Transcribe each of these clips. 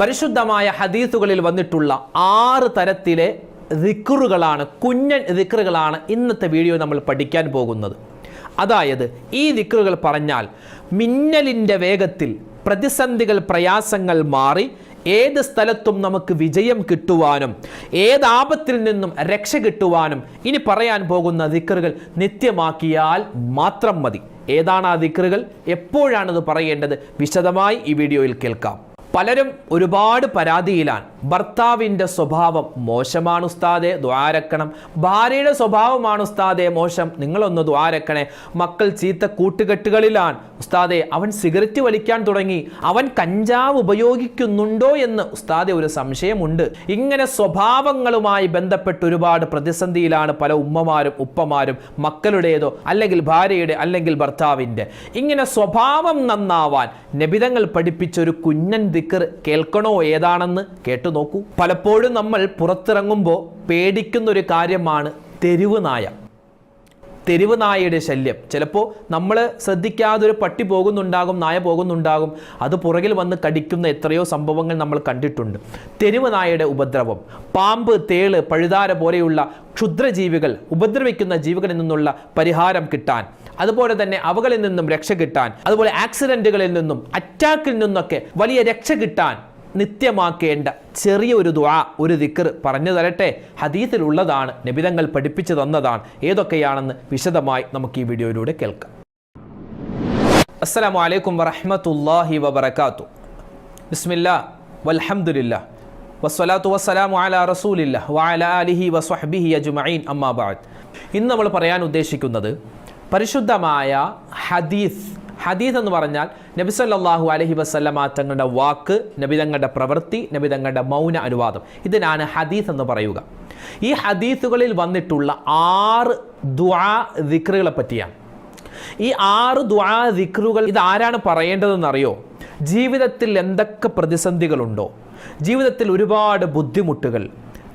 പരിശുദ്ധമായ ഹദീസുകളിൽ വന്നിട്ടുള്ള ആറ് തരത്തിലെ ദിക്കറുകളാണ് കുഞ്ഞൻ ദിക്കറുകളാണ് ഇന്നത്തെ വീഡിയോ നമ്മൾ പഠിക്കാൻ പോകുന്നത്. അതായത് ഈ ദിക്കറുകൾ പറഞ്ഞാൽ മിന്നലിന്റെ വേഗത്തിൽ പ്രതിസന്ധികൾ പ്രയാസങ്ങൾ മാറി ഏത് സ്ഥലത്തും നമുക്ക് വിജയം കിട്ടുവാനും ഏത് ആപത്തിൽ നിന്നും രക്ഷ കിട്ടുവാനും ഇനി പറയാൻ പോകുന്ന ദിക്കറുകൾ നിത്യമാക്കിയാൽ മാത്രം മതി. ഏതാണ് ആ ദിക്കറുകൾ എപ്പോഴാണത് പറയേണ്ടത്? വിശദമായി ഈ വീഡിയോയിൽ കേൾക്കാം. പലരും ഒരുപാട് പരാതിയിലാണ്. ഭർത്താവിന്റെ സ്വഭാവം മോശമാണ് ഉസ്താദെ ദ്വാരക്കണം ഭാര്യയുടെ സ്വഭാവമാണ് ഉസ്താദെ മോശം. നിങ്ങളൊന്ന് ദ്വാരക്കണേ മക്കൾ ചീത്ത കൂട്ടുകെട്ടുകളിലാണ്. ഉസ്താദെ അവൻ സിഗരറ്റ് വലിക്കാൻ തുടങ്ങി. അവൻ കഞ്ചാവ് ഉപയോഗിക്കുന്നുണ്ടോ എന്ന് ഉസ്താദെ ഒരു സംശയമുണ്ട്. ഇങ്ങനെ സ്വഭാവങ്ങളുമായി ബന്ധപ്പെട്ട് ഒരുപാട് പ്രതിസന്ധിയിലാണ് പല ഉമ്മമാരും ഉപ്പമാരും മക്കളുടേതോ അല്ലെങ്കിൽ ഭാര്യയുടെ അല്ലെങ്കിൽ ഭർത്താവിന്റെ. ഇങ്ങനെ സ്വഭാവം നന്നാവാൻ നബിതങ്ങൾ പഠിപ്പിച്ചൊരു കുഞ്ഞൻ ദിക്കർ കേൾക്കണോ ഏതാണെന്ന് കേട്ടു നോക്കൂ. പലപ്പോഴും നമ്മൾ പുറത്തിറങ്ങുമ്പോൾ പേടിക്കുന്ന ഒരു കാര്യമാണ് തെരുവ് നായ. തെരുവ് നായയുടെ ശല്യം. ചിലപ്പോൾ നമ്മൾ ശ്രദ്ധിക്കാതെ ഒരു പട്ടി പോകുന്നുണ്ടാകും നായ പോകുന്നുണ്ടാകും. അത് പുറകിൽ വന്ന് കടിക്കുന്ന എത്രയോ സംഭവങ്ങൾ നമ്മൾ കണ്ടിട്ടുണ്ട്. തെരുവ് നായയുടെ ഉപദ്രവം. പാമ്പ് തേൾ പഴുതാര പോലെയുള്ള ക്ഷുദ്രജീവികൾ ഉപദ്രവിക്കുന്ന ജീവികളിൽ നിന്നുള്ള പരിഹാരം കിട്ടാൻ. അതുപോലെ തന്നെ അവകളിൽ നിന്നും രക്ഷ കിട്ടാൻ അതുപോലെ ആക്സിഡന്റുകളിൽ നിന്നും അറ്റാക്കിൽ നിന്നൊക്കെ വലിയ രക്ഷ കിട്ടാൻ നിത്യമാക്കേണ്ട ചെറിയ ഒരു ദുആ ഒരു ദിക്കർ പറഞ്ഞു തരട്ടെ. ഹദീത്തിലുള്ളതാണ് നബിതങ്ങൾ പഠിപ്പിച്ചു തന്നതാണ്. ഏതൊക്കെയാണെന്ന് വിശദമായി നമുക്ക് ഈ വീഡിയോയിലൂടെ കേൾക്കാം. അസ്സലാമു അലൈക്കും വറഹ്മത്തുള്ളാഹി ബിസ്മില്ല വൽഹമുല്ല വസ്വലാത്തു വസ്സലാമു അലാ റസൂലില്ല വഅലാ ആലിഹി വസ്വഹ്ബിഹി അജുമൈൻ അമ്മാ ബഅദ്. ഇന്ന് നമ്മൾ പറയാൻ ഉദ്ദേശിക്കുന്നത് പരിശുദ്ധമായ ഹദീസ്. ഹദീസ് എന്ന് പറഞ്ഞാൽ നബി സല്ലാഹു അലഹി വസല്ലമ തങ്ങളുടെ വാക്ക് നബി തങ്ങളുടെ പ്രവൃത്തി നബി തങ്ങളുടെ മൗന അനുവാദം. ഇതിനാണ് ഹദീസ് എന്ന് പറയുക. ഈ ഹദീസുകളിൽ വന്നിട്ടുള്ള ആറ് ദുആ ദിക്റുകളെ പറ്റിയാണ്. ഈ ആറ് ദ്വാ ദിക്റുകൾ ഇത് ആരാണ് പറയേണ്ടതെന്ന് അറിയോ ജീവിതത്തിൽ എന്തൊക്കെ പ്രതിസന്ധികളുണ്ടോ? ജീവിതത്തിൽ ഒരുപാട് ബുദ്ധിമുട്ടുകൾ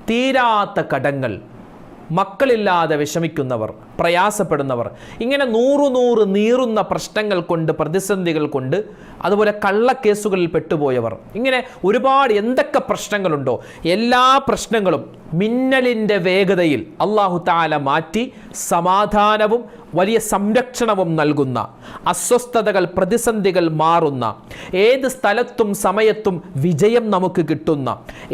തീരാത്ത കടങ്ങൾ മക്കളില്ലാതെ വിഷമിക്കുന്നവർ പ്രയാസപ്പെടുന്നവർ ഇങ്ങനെ നൂറു നൂറ് നീറുന്ന പ്രശ്നങ്ങൾ കൊണ്ട് പ്രതിസന്ധികൾ കൊണ്ട് അതുപോലെ കള്ളക്കേസുകളിൽ പെട്ടുപോയവർ ഇങ്ങനെ ഒരുപാട് എന്തൊക്കെ പ്രശ്നങ്ങളുണ്ടോ എല്ലാ പ്രശ്നങ്ങളും മിന്നലിന്റെ വേഗതയിൽ അള്ളാഹു താല മാറ്റി സമാധാനവും വലിയ സംരക്ഷണവും നൽകുന്ന അസ്വസ്ഥതകൾ പ്രതിസന്ധികൾ മാറുന്ന ഏത് സ്ഥലത്തും സമയത്തും വിജയം നമുക്ക് കിട്ടുന്ന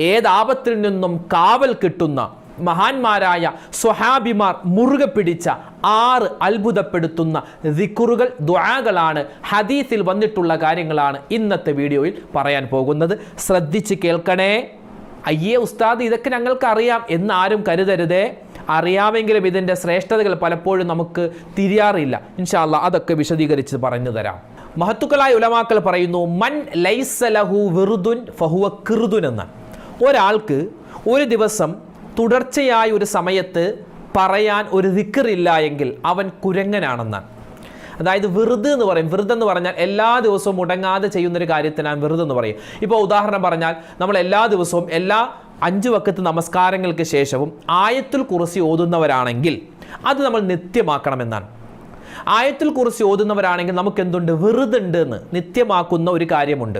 ഏത് ആപത്തിൽ നിന്നും കാവൽ കിട്ടുന്ന മഹാന്മാരായ സ്വഹാബിമാർ മുറുകെ പിടിച്ച ആറ് അത്ഭുതപ്പെടുത്തുന്ന ദിക്കുറുകൾ ദ്വാകളാണ് ഹദീസിൽ വന്നിട്ടുള്ള കാര്യങ്ങളാണ് ഇന്നത്തെ വീഡിയോയിൽ പറയാൻ പോകുന്നത്. ശ്രദ്ധിച്ച് കേൾക്കണേ. അയ്യേ ഉസ്താദ് ഇതൊക്കെ ഞങ്ങൾക്ക് അറിയാം എന്ന് ആരും കരുതരുതേ. അറിയാമെങ്കിലും ഇതിന്റെ ശ്രേഷ്ഠതകൾ പലപ്പോഴും നമുക്ക് തിരിയാറില്ല. ഇൻഷാല്ല അതൊക്കെ വിശദീകരിച്ച് പറഞ്ഞു തരാം. മഹത്തുക്കളായ ഉലമാക്കൾ പറയുന്നു മൻ ലൈസലഹു വെറുതുൻ ഫഹുവ കിറുതുൻ എന്ന്. ഒരാൾക്ക് ഒരു ദിവസം തുടർച്ചയായ ഒരു സമയത്ത് പറയാൻ ഒരു ദിക്കറില്ല എങ്കിൽ അവൻ കുരങ്ങനാണെന്നാണ്. അതായത് വെറുതെ എന്ന് പറയും. വെറുതെ എന്ന് പറഞ്ഞാൽ എല്ലാ ദിവസവും മുടങ്ങാതെ ചെയ്യുന്ന ഒരു കാര്യത്തിനാണ് വെറുതെ എന്ന് പറയും. ഇപ്പോൾ ഉദാഹരണം പറഞ്ഞാൽ നമ്മൾ എല്ലാ ദിവസവും എല്ലാ അഞ്ച് വക്കത്ത് നമസ്കാരങ്ങൾക്ക് ശേഷവും ആയത്തിൽ കുറിച്ച് ഓതുന്നവരാണെങ്കിൽ അത് നമ്മൾ നിത്യമാക്കണമെന്നാണ്. ആയത്തിൽ കുറിച്ച് ഓതുന്നവരാണെങ്കിൽ നമുക്ക് എന്തുണ്ട് വെറുതെ ഉണ്ട് എന്ന് നിത്യമാക്കുന്ന ഒരു കാര്യമുണ്ട്.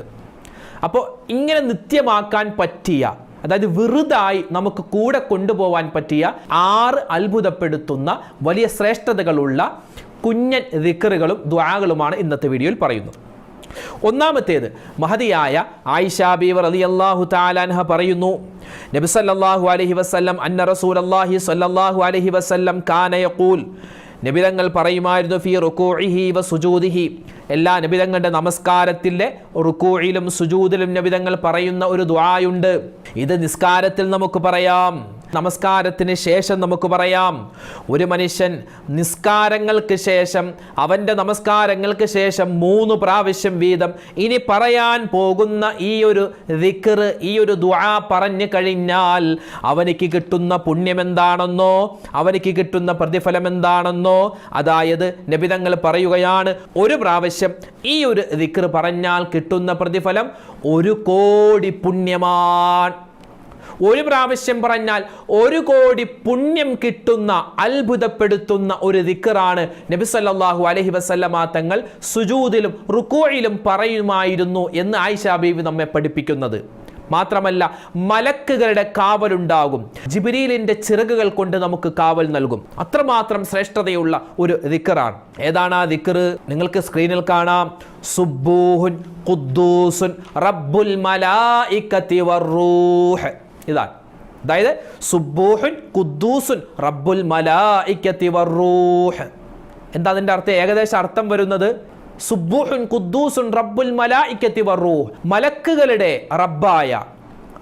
അപ്പോൾ ഇങ്ങനെ നിത്യമാക്കാൻ പറ്റിയ അതായത് വെറുതായി നമുക്ക് കൂടെ കൊണ്ടുപോകാൻ പറ്റിയ ആറ് അത്ഭുതപ്പെടുത്തുന്ന വലിയ ശ്രേഷ്ഠതകളുള്ള കുഞ്ഞൻ ദിക്കറുകളും ദ്വാകളുമാണ് ഇന്നത്തെ വീഡിയോയിൽ പറയുന്നത്. ഒന്നാമത്തേത് മഹതിയായ ആയിഷ ബീവർ അലി അള്ളാഹു താലാൻഹ പറയുന്നു നബി അലഹി വസല്ലം അന്ന റസൂൽ അള്ളാഹി സല്ലാഹു അലഹി വസല്ലം കാനയക്കൂൽ നബിതങ്ങൾ പറയുമായിരുന്നു ഫി റുക്കൂഇഹി വ സുജൂദിഹി. എല്ലാ നബിതങ്ങളുടെ നമസ്കാരത്തിലെ റുക്കൂയിലും സുജൂദിലും നബിതങ്ങൾ പറയുന്ന ഒരു ദ്വായുണ്ട് ഇത് നിസ്കാരത്തിൽ നമുക്ക് പറയാം. നമസ്കാരത്തിന് ശേഷം നമുക്ക് പറയാം. ഒരു മനുഷ്യൻ നിസ്കാരങ്ങൾക്ക് ശേഷം അവന്റെ നമസ്കാരങ്ങൾക്ക് ശേഷം മൂന്ന് പ്രാവശ്യം വീതം ഇനി പറയാൻ പോകുന്ന ഈ ഒരു ദിക്കറ് ഈ ഒരു ദുആ പറഞ്ഞു കഴിഞ്ഞാൽ അവനിക്ക് കിട്ടുന്ന പുണ്യം എന്താണെന്നോ അവനിക്ക് കിട്ടുന്ന പ്രതിഫലം എന്താണെന്നോ അതായത് നബിതങ്ങൾ പറയുകയാണ് ഒരു പ്രാവശ്യം ഈ ഒരു ദിക്കറ് പറഞ്ഞാൽ കിട്ടുന്ന പ്രതിഫലം ഒരു കോടി പുണ്യമാണ് ഒരു പ്രാവശ്യം പറഞ്ഞാൽ ഒരു കോടി പുണ്യം കിട്ടുന്ന അത്ഭുതപ്പെടുത്തുന്ന ഒരു ദിക്കറാണ് നബി സല്ലല്ലാഹു അലൈഹി വസല്ലമ തങ്ങൾ സുജൂതിലും റുക്കോയിലും പറയുമായിരുന്നു എന്ന് ആയിഷ ബീവി നമ്മെ പഠിപ്പിക്കുന്നത്. മാത്രമല്ല മലക്കുകളുടെ കാവലുണ്ടാകും. ജിബിരിയിലിന്റെ ചിറകുകൾ കൊണ്ട് നമുക്ക് കാവൽ നൽകും. അത്രമാത്രം ശ്രേഷ്ഠതയുള്ള ഒരു ദിക്കറാണ് ഏതാണ് ആ ദിക്കറ് നിങ്ങൾക്ക് സ്ക്രീനിൽ കാണാം. സുബൂഹുൻ ഖുദ്ദൂസുൻ റബ്ബുൽ മലായിക്കത്തി വറൂഹ് ഇതാണ് അതായത് സുബൂഹുൻ ഖുദ്ദൂസുൻ റബ്ബുൽ എന്താ അതിന്റെ അർത്ഥം? ഏകദേശം അർത്ഥം വരുന്നത് സുബൂഹുൻ ഖുദ്ദൂസുൻ റബ്ബുൽ മലക്കുകളുടെ റബ്ബായ.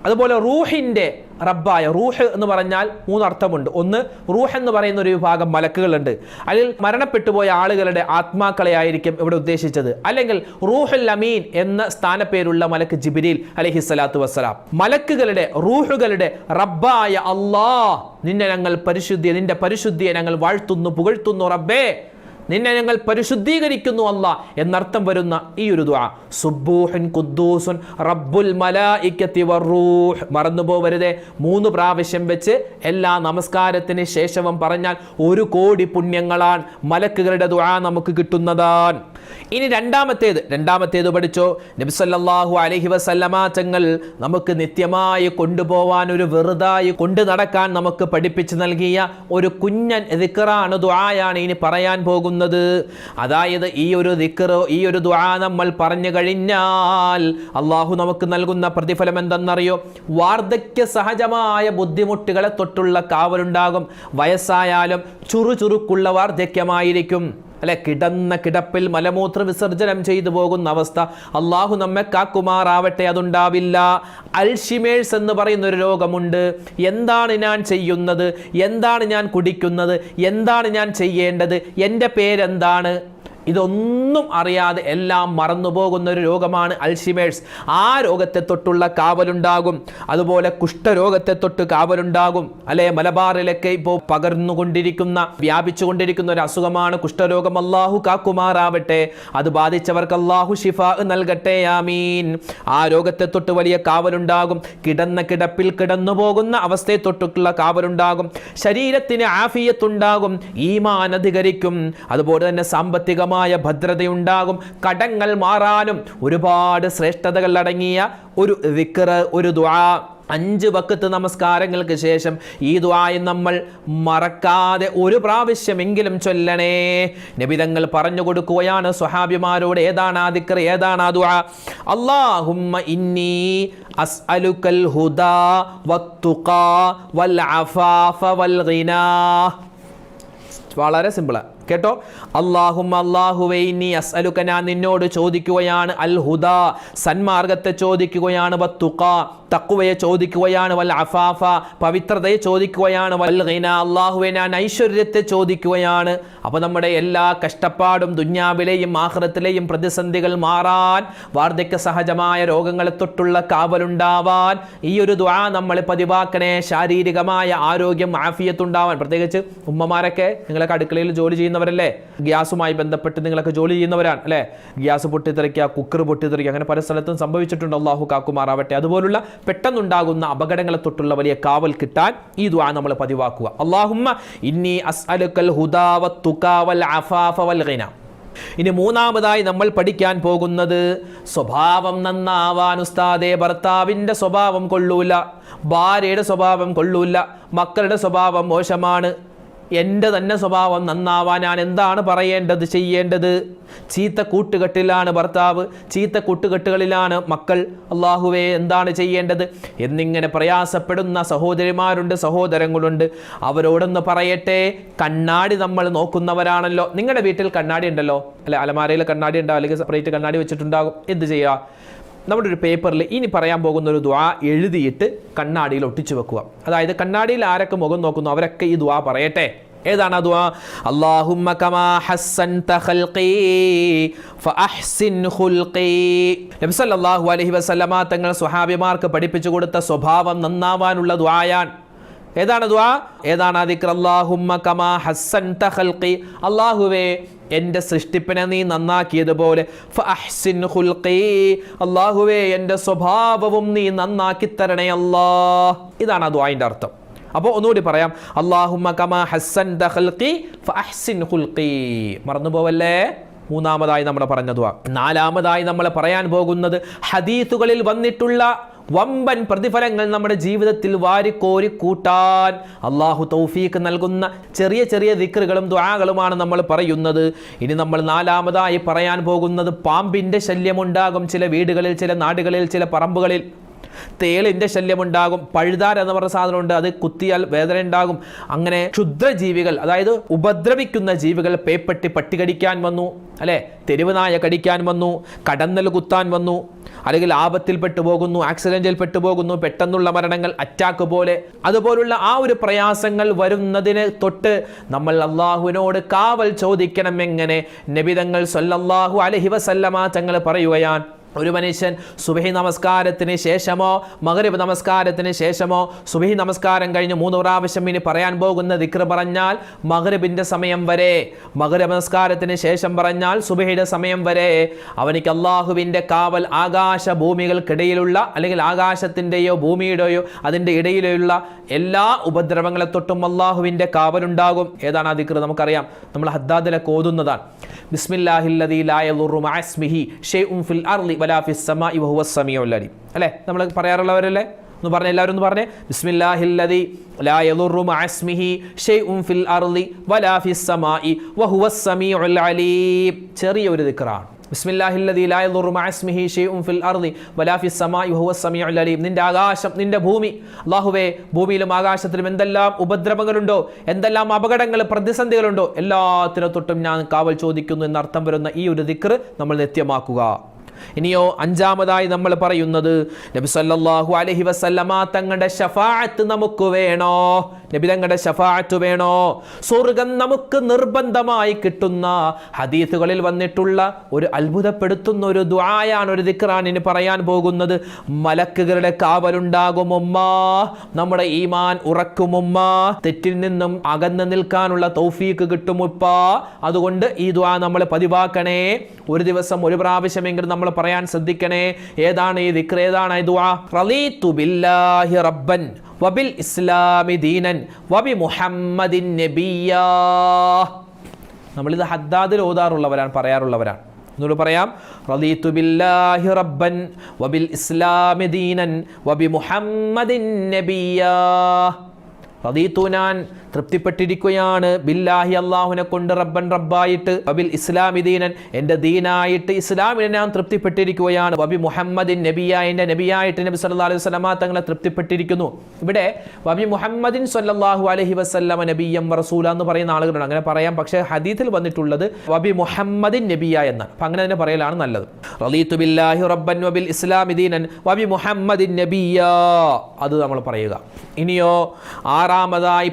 അതുപോലെ റൂഹിന്റെ റബ്ബായ റൂഹ് എന്ന് പറഞ്ഞാൽ മൂന്നർത്ഥമുണ്ട് ഒന്ന് റൂഹ് എന്ന് പറയുന്ന ഒരു വിഭാഗം മലക്കുകളുണ്ട്. അതിൽ മരണപ്പെട്ടുപോയ ആളുകളുടെ ആത്മാക്കളെ ആയിരിക്കും ഇവിടെ ഉദ്ദേശിച്ചത്. അല്ലെങ്കിൽ റൂഹുൽ അമീൻ എന്ന സ്ഥാനപ്പേരുള്ള മലക്ക് ജിബിരിൽ അലഹി സ്വലാത്തു വസ്സലാം. മലക്കുകളുടെ റൂഹുകളുടെ റബ്ബായ അള്ളാ നിന്നെ ഞങ്ങൾ പരിശുദ്ധിയെ നിന്റെ പരിശുദ്ധിയെ ഞങ്ങൾ വാഴ്ത്തുന്നു പുകഴ്ത്തുന്നു റബ്ബേ. നിന്നെ ഞങ്ങൾ പരിശുദ്ധീകരിക്കുന്നു അല്ല എന്നർത്ഥം വരുന്ന ഈ ഒരു ദുആ. സുബ്ബൂഹുൻ ഖുദ്ദൂസുൻ റബ്ബുൽ മലായിക്കത്തി വറൂഹ് മറന്നു പോവരുതേ മൂന്ന് പ്രാവശ്യം വെച്ച് എല്ലാ നമസ്കാരത്തിന് ശേഷവും പറഞ്ഞാൽ ഒരു കോടി പുണ്യങ്ങളാണ് മലക്കുകളുടെ ദുആ നമുക്ക് കിട്ടുന്നതാണ് ഇനി രണ്ടാമത്തേത്. രണ്ടാമത്തേത് പഠിച്ചോ? നബി അലഹി അലൈഹി വസല്ലമ തങ്ങൾ നമുക്ക് നിത്യമായി കൊണ്ടുപോവാൻ ഒരു വെറുതായി കൊണ്ടു നടക്കാൻ നമുക്ക് പഠിപ്പിച്ചു നൽകിയ ഒരു കുഞ്ഞൻ ദിക്കറാണ് ദുആയാണ് ഇനി പറയാൻ പോകുന്നത്. അതായത് ഈ ഒരു ദിക്കറോ ഈ ഒരു ദുആ നമ്മൾ പറഞ്ഞു കഴിഞ്ഞാൽ അള്ളാഹു നമുക്ക് നൽകുന്ന പ്രതിഫലം എന്തെന്നറിയോ? വാർദ്ധക്യ സഹജമായ ബുദ്ധിമുട്ടുകളെ തൊട്ടുള്ള കാവലുണ്ടാകും. വയസ്സായാലും ചുറുചുറുക്കുള്ള വാർദ്ധക്യമായിരിക്കും. അല്ലെ? കിടന്ന കിടപ്പിൽ മലമൂത്ര വിസർജനം ചെയ്തു പോകുന്ന അവസ്ഥ. അള്ളാഹു നമ്മെ കാക്കുമാറാവട്ടെ അതുണ്ടാവില്ല. അൽഷിമേഴ്സ് എന്ന് പറയുന്ന ഒരു രോഗമുണ്ട്. എന്താണ് ഞാൻ ചെയ്യുന്നത്? എന്താണ് ഞാൻ കുടിക്കുന്നത്? എന്താണ് ഞാൻ ചെയ്യേണ്ടത്? എന്റെ പേരെന്താണ്? ഇതൊന്നും അറിയാതെ എല്ലാം മറന്നുപോകുന്ന ഒരു രോഗമാണ് അൽഷിമേഴ്സ്. ആ രോഗത്തെ തൊട്ടുള്ള കാവലുണ്ടാകും. അതുപോലെ കുഷ്ഠരോഗത്തെ തൊട്ട് കാവലുണ്ടാകും. അല്ലെ? മലബാറിലൊക്കെ ഇപ്പോൾ പകർന്നുകൊണ്ടിരിക്കുന്ന വ്യാപിച്ചുകൊണ്ടിരിക്കുന്ന ഒരു അസുഖമാണ് കുഷ്ഠരോഗം. അള്ളാഹു കാക്കുമാറാവട്ടെ. അത് ബാധിച്ചവർക്ക് അള്ളാഹു ഷിഫ നൽകട്ടെ. ആമീൻ. ആ രോഗത്തെ തൊട്ട് വലിയ കാവലുണ്ടാകും. കിടന്ന കിടപ്പിൽ കിടന്നു പോകുന്ന അവസ്ഥയെ തൊട്ടുള്ള കാവലുണ്ടാകും. ശരീരത്തിന് ആഫിയത്തുണ്ടാകും. ഈമാൻ അധികരിക്കും. അതുപോലെ തന്നെ സാമ്പത്തികമായ ഭദ്രതയുണ്ടാകും. കടങ്ങൾ മാറാനും ഒരുപാട് ശ്രേഷ്ഠതകൾ അടങ്ങിയ ഒരു വിക്ര ഒരു ദ്വാ അഞ്ച് വക്കത്ത് നമസ്കാരങ്ങൾക്ക് ശേഷം ഈ ദ്വായം നമ്മൾ മറക്കാതെ ഒരു പ്രാവശ്യമെങ്കിലും ചൊല്ലണേ. നബിതങ്ങൾ പറഞ്ഞു കൊടുക്കുകയാണ് സ്വഹാബിമാരോട് ഏതാണ് ആ ദിക്കർ ഏതാണ് ആ ദ്വാ അള്ളാഹുമ്മ ഇന്നി അസ്അലുക്കൽ ഹുദാ വത്തുഖാ വൽ അഫാഫ വൽ ഗിനാ. വളരെ സിമ്പിളാണ് കേട്ടോ? അള്ളാഹും നീ അസ്അലുക്ക ഞാൻ നിന്നോട് ചോദിക്കുകയാണ് അൽ ഹുദ സന്മാർഗത്തെ ചോദിക്കുകയാണ് വത്തുക തക്കുവയെ ചോദിക്കുകയാണ് വൽ അഫാഫ പവിത്രതയെ ചോദിക്കുകയാണ് വൽ ഗൈന അള്ളാഹുവെ ഞാൻ ഐശ്വര്യത്തെ ചോദിക്കുകയാണ്. അപ്പോൾ നമ്മുടെ എല്ലാ കഷ്ടപ്പാടും ദുന്യാവിലെയും ആഹ്റത്തിലെയും പ്രതിസന്ധികൾ മാറാൻ വാർദ്ധക്യ സഹജമായ രോഗങ്ങളെ തൊട്ടുള്ള കാവലുണ്ടാവാൻ ഈ ഒരു ദ്വാ നമ്മൾ പതിവാക്കണേ ശാരീരികമായ ആരോഗ്യം ആഫിയത്തുണ്ടാവാൻ. പ്രത്യേകിച്ച് ഉമ്മമാരൊക്കെ നിങ്ങളൊക്കെ അടുക്കളയിൽ ജോലി ചെയ്യുന്നവരല്ലേ? ഗ്യാസുമായി ബന്ധപ്പെട്ട് നിങ്ങളൊക്കെ ജോലി ചെയ്യുന്നവരാണ് അല്ലേ? ഗ്യാസ് പൊട്ടിത്തെറിക്കുക കുക്കർ പൊട്ടിത്തെറിക്കുക അങ്ങനെ പല സ്ഥലത്തും സംഭവിച്ചിട്ടുണ്ട്. അള്ളാഹു കാക്കുമാറാവട്ടെ. അതുപോലുള്ള പെട്ടെന്നുണ്ടാകുന്ന അപകടങ്ങളെ തൊട്ടുള്ള വലിയ കാവൽ കിട്ടാൻ ഈ ദ്വാ നമ്മൾ പതിവാക്കുക. അള്ളാഹുമ്മ ഇന്നി അസ്അലുക്കൽ അഫാഫ വൽ ഇനി മൂന്നാമതായി നമ്മൾ പഠിക്കാൻ പോകുന്നത് സ്വഭാവം നന്നാവാൻ ഉസ്താദേ ഭർത്താവിന്റെ സ്വഭാവം കൊള്ളൂല ഭാര്യയുടെ സ്വഭാവം കൊള്ളൂല മക്കളുടെ സ്വഭാവം മോശമാണ്. എന്റെ തന്നെ സ്വഭാവം നന്നാവാൻ ഞാൻ എന്താണ് പറയേണ്ടത് ചെയ്യേണ്ടത്? ചീത്ത കൂട്ടുകെട്ടിലാണ് ഭർത്താവ് ചീത്ത കൂട്ടുകെട്ടുകളിലാണ് മക്കൾ. അള്ളാഹുവേ എന്താണ് ചെയ്യേണ്ടത്? എന്നിങ്ങനെ പ്രയാസപ്പെടുന്ന സഹോദരിമാരുണ്ട് സഹോദരങ്ങളുണ്ട്. അവരോടൊന്ന് പറയട്ടെ. കണ്ണാടി നമ്മൾ നോക്കുന്നവരാണല്ലോ. നിങ്ങളുടെ വീട്ടിൽ കണ്ണാടി ഉണ്ടല്ലോ? അല്ലെ അലമാരയിൽ കണ്ണാടി ഉണ്ടാവും അല്ലെങ്കിൽ സെപ്പറേറ്റ് കണ്ണാടി വെച്ചിട്ടുണ്ടാകും? എന്ത് ചെയ്യുക? നമ്മുടെ ഒരു പേപ്പറിൽ ഇനി പറയാൻ പോകുന്ന ഒരു ദ്വാ എഴുതിയിട്ട് കണ്ണാടിയിൽ ഒട്ടിച്ചു വെക്കുക. അതായത് കണ്ണാടിയിൽ ആരൊക്കെ മുഖം നോക്കുന്നു അവരൊക്കെ ഈ ദ്വാ പറയട്ടെ. ഏതാണ് ആ ദ്വാ അല്ലാഹുമ്മ കമാ ഹസ്സൻത ഖൽഖി ഫഅഹ്സിൻ ഖുൽഖി. നബി സല്ലല്ലാഹു അലൈഹി വസല്ലമ തങ്ങൾ സ്വഹാബിമാർക്ക് പഠിപ്പിച്ചു കൊടുത്ത സ്വഭാവം നന്നാവാനുള്ള ദ്വായാൻ ഏതാണ് ദ്വാ ഏതാണ് ആ ദിക്ർ? അല്ലാഹുമ്മ കമാ ഹസ്സൻത ഖൽഖി. അല്ലാഹുവേ എന്റെ സൃഷ്ടിപ്പിനെ നീ നന്നാക്കിയതുപോലെ. അള്ളാഹുവേ എന്റെ സ്വഭാവവും നീ നന്നാക്കി തരണേ അല്ലാ. ഇതാണ് ആ ദ്വായിന്റെ അർത്ഥം. അപ്പോൾ ഒന്നുകൂടി പറയാം. അള്ളാഹുമ്മ കമാ മറന്നു പോവല്ലേ മൂന്നാമതായി നമ്മൾ പറഞ്ഞതുവാ നാലാമതായി നമ്മൾ പറയാൻ പോകുന്നത് ഹദീസുകളിൽ വന്നിട്ടുള്ള വമ്പൻ പ്രതിഫലങ്ങൾ നമ്മുടെ ജീവിതത്തിൽ വാരിക്കോരി കൂട്ടാൻ അള്ളാഹു തൗഫീക്ക് നൽകുന്ന ചെറിയ ചെറിയ ദിക്കറുകളും ദ്വാകളുമാണ് നമ്മൾ പറയുന്നത്. ഇനി നമ്മൾ നാലാമതായി പറയാൻ പോകുന്നത് പാമ്പിന്റെ ശല്യമുണ്ടാകും ചില വീടുകളിൽ ചില നാടുകളിൽ ചില പറമ്പുകളിൽ. തേളിന്റെ ശല്യമുണ്ടാകും പഴുതാർ എന്ന് പറഞ്ഞ സാധനമുണ്ട് അത് കുത്തിയാൽ വേദന ഉണ്ടാകും. അങ്ങനെ ക്ഷുദ്രജീവികൾ അതായത് ഉപദ്രവിക്കുന്ന ജീവികൾ പേപ്പട്ടി പട്ടി കടിക്കാൻ വന്നു അല്ലെ? തെരുവ് നായ കടിക്കാൻ വന്നു കടന്നൽ കുത്താൻ വന്നു അല്ലെങ്കിൽ ആപത്തിൽപ്പെട്ടു പോകുന്നു ആക്സിഡന്റിൽ പെട്ടുപോകുന്നു പെട്ടെന്നുള്ള മരണങ്ങൾ അറ്റാക്ക് പോലെ. അതുപോലുള്ള ആ ഒരു പ്രയാസങ്ങൾ വരുന്നതിന് തൊട്ട് നമ്മൾ അള്ളാഹുവിനോട് കാവൽ ചോദിക്കണം എങ്ങനെ നബിതങ്ങൾ സല്ലല്ലാഹു അലഹി വസല്ലമ തങ്ങൾ പറയുകയാണ് ഒരു മനുഷ്യൻ സുബഹി നമസ്കാരത്തിന് ശേഷമോ മകരബ് നമസ്കാരത്തിന് ശേഷമോ സുബഹി നമസ്കാരം കഴിഞ്ഞ് മൂന്ന് പ്രാവശ്യം ഇനി പറയാൻ പോകുന്ന ദിക്ർ പറഞ്ഞാൽ മകരബിന്റെ സമയം വരെ മകരബ് നമസ്കാരത്തിന് ശേഷം പറഞ്ഞാൽ സുബഹിയുടെ സമയം വരെ അവനിക്ക് അള്ളാഹുവിന്റെ കാവൽ ആകാശ ഭൂമികൾക്കിടയിലുള്ള അല്ലെങ്കിൽ ആകാശത്തിന്റെയോ ഭൂമിയുടെയോ അതിന്റെ ഇടയിലുള്ള എല്ലാ ഉപദ്രവങ്ങളെ തൊട്ടും അള്ളാഹുവിന്റെ കാവലുണ്ടാകും. ഏതാണ് ആ ദിക്ർ? നമുക്കറിയാം. നമ്മൾ ഹദ്ദാദിലെ കോതുന്നതാണ്. ഇസ്മിഹി ഫിൽ വലാ ഫിസ് സമാഇ വഹുവ സമീഉൽ അലീം. അല്ലേ? നമ്മൾ പറയാറുള്ളവരല്ലേ? എന്ന് പറഞ്ഞ എല്ലാവരും ഒന്ന് പറഞ്ഞേ. ബിസ്മില്ലാഹില്ലദീ ലാ യദുറു മഅസ്മിഹി ഷൈഉം ഫിൽ അർളി വലാ ഫിസ് സമാഇ വഹുവ സമീഉൽ അലീം. ചെറിയ ഒരു ദിക്റാണ്. ബിസ്മില്ലാഹില്ലതി ലാ യദുറു മഅസ്മിഹി ഷൈഉം ഫിൽ അർളി വലാ ഫിസ് സമാഇ വഹുവ സമീഉൽ അലീം. നിന്റെ ആകാശം നിന്റെ ഭൂമി. അല്ലാഹുവേ ഭൂമിയിലും ആകാശത്തിലും എന്തെല്ലാം ഉപദ്രവങ്ങളുണ്ടോ? എന്തെല്ലാം അപകടങ്ങൾ പ്രതിസന്ധികളുണ്ടോ? എല്ലാത്തിനെ തൊട്ടും ഞാൻ കാവൽ ചോദിക്കുന്നു എന്നർത്ഥം വരുന്ന ഈ ഒരു ദിക്ർ നമ്മൾ നിത്യമാക്കുക ഇനിയോ അഞ്ചാമതായി നമ്മൾ പറയുന്നത് നബി സല്ലല്ലാഹു അലൈഹി വസല്ലമ തങ്ങളുടെ ഷഫാഅത്ത് നമുക്ക് വേണോ? നബി തങ്ങളുടെ ഷഫാഅത്ത് വേണോ? സ്വർഗം നമുക്ക് നിർബന്ധമായി കിട്ടുന്ന ഹദീസുകളിൽ വന്നിട്ടുള്ള ഒരു അത്ഭുതപ്പെടുത്തുന്ന ഒരു ദ്വായാണ് ഒരു ദിക്റാനിന് പറയാൻ പോകുന്നത്. മലക്കുകളുടെ കാവലുണ്ടാകും ഉമ്മ. നമ്മുടെ ഈമാൻ ഉറക്കും തെറ്റിൽ നിന്നും അകന്നു നിൽക്കാനുള്ള തൗഫീക്ക് കിട്ടും അതുകൊണ്ട് ഈ ദ്വാ നമ്മൾ പതിവാക്കണേ. ഒരു ദിവസം ഒരു പ്രാവശ്യമെങ്കിലും നമ്മൾ പറയാൻ ശ്രദ്ധിക്കണേ. ഏതാണ് ഈ ദിക്ര ഏതാണ് ബില്ലാഹി റബ്ബൻ വബിൽ ഇസ്ലാമി ദീനൻ വബി മുഹമ്മദിൻ നബിയാ. നമ്മളിത് ഹദ്ദാദിൽ ഓതാറുള്ളവരാണ് പറയാറുള്ളവരാണ്. എന്നോട് പറയാം. റളീതു ബില്ലാഹി റബ്ബൻ വബിൽ ഇസ്ലാമി ദീനൻ വബി മുഹമ്മദിൻ നബിയാ. റദീത്തു ഞാൻ തൃപ്തിപ്പെട്ടിരിക്കുകയാണ്. ബില്ലാഹി അള്ളാഹുവിനെ കൊണ്ട് റബ്ബൻ റബ്ബായിട്ട് അബിൽ ഇസ്ലാമി ദീനൻ എന്റെ ദീനായിട്ട് ഇസ്ലാമിനെ ഞാൻ തൃപ്തിപ്പെട്ടിരിക്കുകയാണ്. വബി മുഹമ്മദിൻ നബിയായ എന്റെ നബിയായിട്ട് നബി സല്ലാ അലൈഹി സ്വലമ തങ്ങളെ തൃപ്തിപ്പെട്ടിരിക്കുന്നു. ഇവിടെ വബി മുഹമ്മദിൻ സല്ലല്ലാഹു അലൈഹി നബി നബിയം റസൂല എന്ന് പറയുന്ന ആളുകളുണ്ട്. അങ്ങനെ പറയാം. പക്ഷേ ഹദീത്തിൽ വന്നിട്ടുള്ളത് വബി മുഹമ്മദിൻ നബിയ എന്നാണ്. അപ്പം അങ്ങനെ തന്നെ പറയലാണ് നല്ലത്. റലീത്തു ബില്ലാഹി റബ്ബൻ വബിൽ ഇസ്ലാമി ദീനൻ വബി മുഹമ്മദിൻ നബിയ. അത് നമ്മൾ പറയുക. ഇനിയോ ആറാമതായി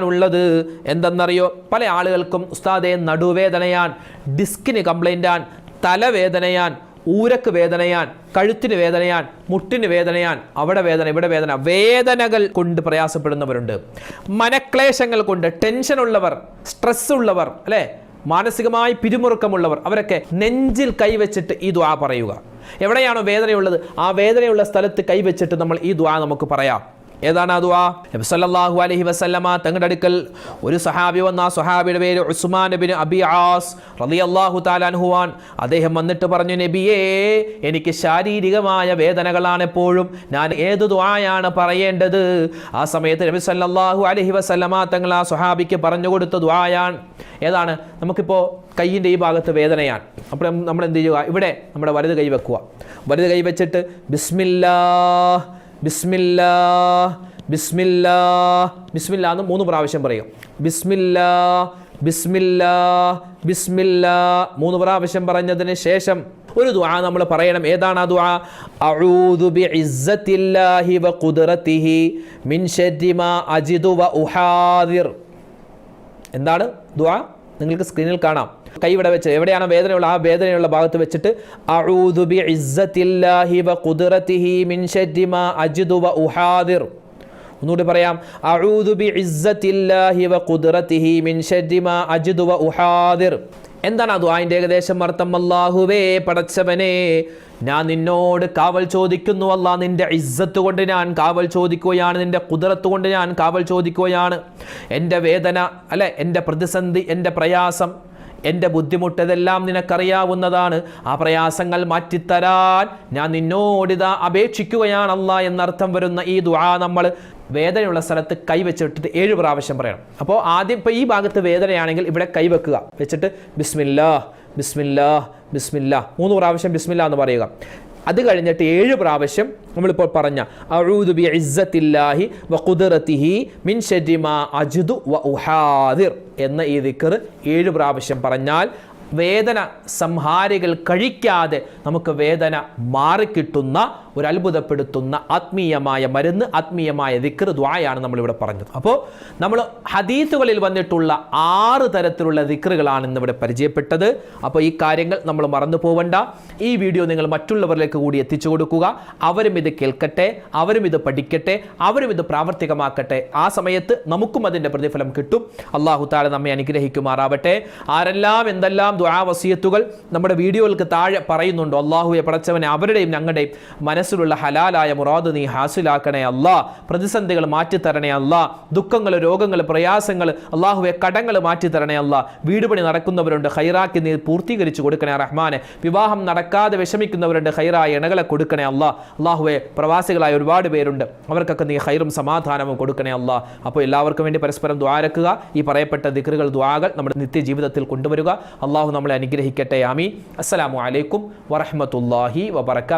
പറയാനുള്ളത് എന്തെന്നറിയോ? പല ആളുകൾക്കും ഉസ്താദെ നടുവേദനയാൻ ഡിസ്കിന് കംപ്ലൈന്റാൻ തലവേദനയാൻ ഊരക്ക് വേദനയാൻ കഴുത്തിന് വേദനയാൻ മുട്ടിന് വേദനയാൻ അവിടെ വേദന ഇവിടെ വേദന വേദനകൾ കൊണ്ട് പ്രയാസപ്പെടുന്നവരുണ്ട്. മനക്ലേശങ്ങൾ കൊണ്ട് ടെൻഷനുള്ളവർ സ്ട്രെസ് ഉള്ളവർ അല്ലേ? മാനസികമായി പിരിമുറുക്കമുള്ളവർ അവരൊക്കെ നെഞ്ചിൽ കൈവച്ചിട്ട് ഈ ദ്വാ പറയുക. എവിടെയാണോ വേദനയുള്ളത് ആ വേദനയുള്ള സ്ഥലത്ത് കൈവച്ചിട്ട് നമ്മൾ ഈ ദ്വാ നമുക്ക് പറയാം. ഏതാണ് ആ ദുആ? അലഹി വസല്ലമ തങ്ങളുടെ അടുക്കൽ ഒരു സഹാബി വന്ന സഹാബിയുടെ പേര് ഉസ്മാൻ ബിൻ അബി ആസ് റലി അള്ളാഹു താലാൻഹുവാൻ അദ്ദേഹം വന്നിട്ട് പറഞ്ഞു നബിയേ എനിക്ക് ശാരീരികമായ വേദനകളാണ് എപ്പോഴും. ഞാൻ ഏത് ദുആയാണ് പറയേണ്ടത്? ആ സമയത്ത് നബി സല്ലല്ലാഹു അലൈഹി വസല്ലമ തങ്ങൾ ആ സഹാബിക്ക് പറഞ്ഞു കൊടുത്ത ദുആയാണ്. ഏതാണ്? നമുക്കിപ്പോൾ കയ്യിന്റെ ഈ ഭാഗത്ത് വേദനയാണ്. അപ്പോൾ നമ്മൾ എന്ത് ചെയ്യുക? ഇവിടെ നമ്മുടെ വലത് കൈ വെക്കുക. വലത് കൈ വെച്ചിട്ട് ബിസ്മില്ലാ ബിസ്മില്ലാ ബിസ്മില്ലാ ബിസ്മില്ല എന്ന് മൂന്ന് പ്രാവശ്യം പറയും. ബിസ്മില്ലാ ബിസ്മില്ലാ ബിസ്മില്ലാ മൂന്ന് പ്രാവശ്യം പറഞ്ഞതിന് ശേഷം ഒരു ദുആ നമ്മൾ പറയണം. ഏതാണ് ആ ദുആ? അഊദു ബിഇസ്സത്തില്ലാഹി വഖുദ്റതിഹി മിൻ ശർരി മാ അജിദു വ ഉഹാദിർ. എന്താണ് ദുആ? നിങ്ങൾക്ക് സ്ക്രീനിൽ കാണാം. കൈ ഇവിടെ വെച്ച് എവിടെയാണോ വേദനയുള്ള ആ വേദനയുള്ള ഭാഗത്ത് വെച്ചിട്ട് വ വ ഉഹാദിർ ഒന്നുകൂടി പറയാം വ വ ഉഹാദിർ എന്താണ് അത് അതിന്റെ ഏകദേശം അർത്ഥം? അല്ലാഹുവേ പടച്ചവനെ ഞാൻ നിന്നോട് കാവൽ ചോദിക്കുന്നു. അല്ല നിന്റെ ഇസ്സത്ത് കൊണ്ട് ഞാൻ കാവൽ ചോദിക്കുകയാണ് നിന്റെ കുതിരത്ത് കൊണ്ട് ഞാൻ കാവൽ ചോദിക്കുകയാണ്. എന്റെ വേദന അല്ലെ എന്റെ പ്രതിസന്ധി എന്റെ പ്രയാസം എന്റെ ബുദ്ധിമുട്ടതെല്ലാം നിനക്കറിയാവുന്നതാണ്. ആ പ്രയാസങ്ങൾ മാറ്റിത്തരാൻ ഞാൻ നിന്നോടിതാ അപേക്ഷിക്കുകയാണല്ല എന്നർത്ഥം വരുന്ന ഈ ദുആ നമ്മൾ വേദനയുള്ള സ്ഥലത്ത് കൈവച്ചിട്ടിട്ട് ഏഴ് പ്രാവശ്യം പറയണം. അപ്പോൾ ആദ്യം ഇപ്പോൾ ഈ ഭാഗത്ത് വേദനയാണെങ്കിൽ ഇവിടെ കൈവെക്കുക. വെച്ചിട്ട് ബിസ്മില്ലാ ബിസ്മില്ലാ ബിസ്മില്ലാ. മൂന്ന് പ്രാവശ്യം ബിസ്മില്ല എന്ന് പറയുക. അത് കഴിഞ്ഞിട്ട് ഏഴ് പ്രാവശ്യം നമ്മളിപ്പോൾ പറഞ്ഞ വ മിൻ അജ്ദു വ ഉഹാദിർ എന്ന ഈ ദിക്കർ ഏഴ് പ്രാവശ്യം പറഞ്ഞാൽ വേദന സംഹാരികൾ കഴിക്കാതെ നമുക്ക് വേദന മാറിക്കിട്ടുന്ന ഒരു അത്ഭുതപ്പെടുത്തുന്ന ആത്മീയമായ മരുന്ന് ആത്മീയമായ ദിക്ർ ദ്വായാണ് നമ്മളിവിടെ പറഞ്ഞത്. അപ്പോൾ നമ്മൾ ഹദീസുകളിൽ വന്നിട്ടുള്ള ആറ് തരത്തിലുള്ള ദിക്റുകളാണ് ഇന്നിവിടെ പരിചയപ്പെട്ടത്. അപ്പോൾ ഈ കാര്യങ്ങൾ നമ്മൾ മറന്നു പോവണ്ട. ഈ വീഡിയോ നിങ്ങൾ മറ്റുള്ളവരിലേക്ക് കൂടി എത്തിച്ചു കൊടുക്കുക. അവരും ഇത് കേൾക്കട്ടെ അവരും ഇത് പഠിക്കട്ടെ അവരും ഇത് പ്രാവർത്തികമാക്കട്ടെ. ആ സമയത്ത് നമുക്കും അതിന്റെ പ്രതിഫലം കിട്ടും. അള്ളാഹു താല നമ്മെ അനുഗ്രഹിക്കുമാറാവട്ടെ. ആരെല്ലാം എന്തെല്ലാം ദുആ വസിയത്തുകൾ നമ്മുടെ വീഡിയോകൾക്ക് താഴെ പറയുന്നുണ്ട്. അള്ളാഹുവെ പടച്ചവനെ അവരുടെയും ഞങ്ങളുടെയും മനസ്സിലുള്ള ഹലാലായ മുറാദ് നീ ഹാസിലാക്കണേ അല്ലാ. പ്രതിസന്ധികൾ മാറ്റിത്തരണേ അല്ലാ. ദുഃഖങ്ങൾ രോഗങ്ങൾ പ്രയാസങ്ങൾ അള്ളാഹുവെ കടങ്ങൾ മാറ്റിത്തരണേ അല്ലാ. വീടുപണി നടക്കുന്നവരുണ്ട് ഹൈറാക്കി നീ പൂർത്തീകരിച്ചു കൊടുക്കണേ റഹ്മാനെ. വിവാഹം നടക്കാതെ വിഷമിക്കുന്നവരുണ്ട് ഹൈറായ ഇണകളെ കൊടുക്കണേ അല്ലാ. അള്ളാഹുവെ പ്രവാസികളായ ഒരുപാട് പേരുണ്ട്. അവർക്കൊക്കെ നീ ഹൈറും സമാധാനവും കൊടുക്കണേ അല്ലാ. അപ്പോൾ എല്ലാവർക്കും വേണ്ടി പരസ്പരം ദ്വാരക്കുക ഈ പറയപ്പെട്ട ദിക്റുകൾ ദ്വാകൾ നമ്മുടെ നിത്യജീവിതത്തിൽ കൊണ്ടുവരിക. അള്ളാഹു നമ്മളെ അനുഗ്രഹിക്കട്ടെ. ആമീൻ. അസ്സലാമു അലൈക്കും വറഹ്മത്തുള്ളാഹി വബറകാതുഹു.